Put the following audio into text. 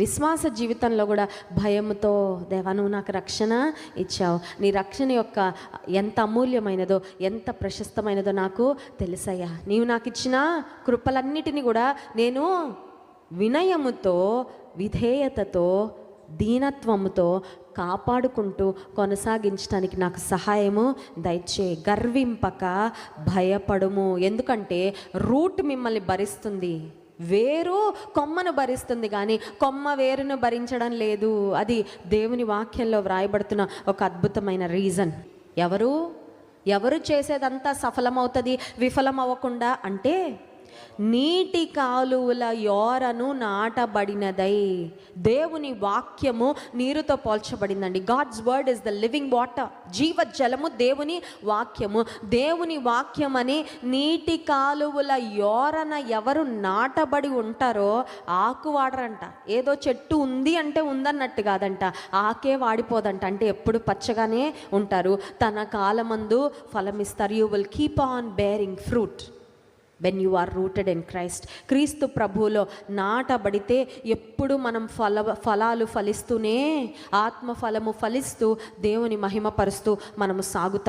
విశ్వాస జీవితంలో కూడా భయముతో దేవా నువ్వు నాకు రక్షణ ఇచ్చావు. నీ రక్షణ యొక్క ఎంత అమూల్యమైనదో ఎంత ప్రశస్తమైనదో నాకు తెలుసయ్యా. నీవు నాకు ఇచ్చిన కృపలన్నిటినీ కూడా నేను వినయముతో విధేయతతో దీనత్వముతో కాపాడుకుంటూ కొనసాగించడానికి నాకు సహాయము దయచే గర్వింపక భయపడము. ఎందుకంటే రూట్ మిమ్మల్ని భరిస్తుంది. వేరు కొమ్మను భరిస్తుంది కానీ కొమ్మ వేరును భరించడం లేదు. అది దేవుని వాక్యంలో వ్రాయబడుతున్న ఒక అద్భుతమైన రీజన్. ఎవరు? ఎవరు చేసేదంతా సఫలమవుతుంది? విఫలం అవ్వకుండా అంటే నీటి కాలువల యోరను నాటబడినదై దేవుని వాక్యము నీరుతో పోల్చబడిందండి. God's word is the living water జీవ జలము దేవుని వాక్యము. దేవుని వాక్యం అని నీటి కాలువల యోరన ఎవరు నాటబడి ఉంటారో ఆకు వాడరంట. ఏదో చెట్టు ఉంది అంటే ఉందన్నట్టు కాదంట. ఆకే వాడిపోదంట. అంటే ఎప్పుడు పచ్చగానే ఉంటారు. తన కాలమందు ఫలమిస్తారు. You will keep on bearing fruit when you are rooted in Christ క్రీస్తు ప్రభువులో నాటబడితే ఎప్పుడు మనం ఫల ఫలాలు ఫలిస్తూనే ఆత్మ ఫలము ఫలిస్తూ దేవుని మహిమపరుస్తూ మనము సాగుతాం.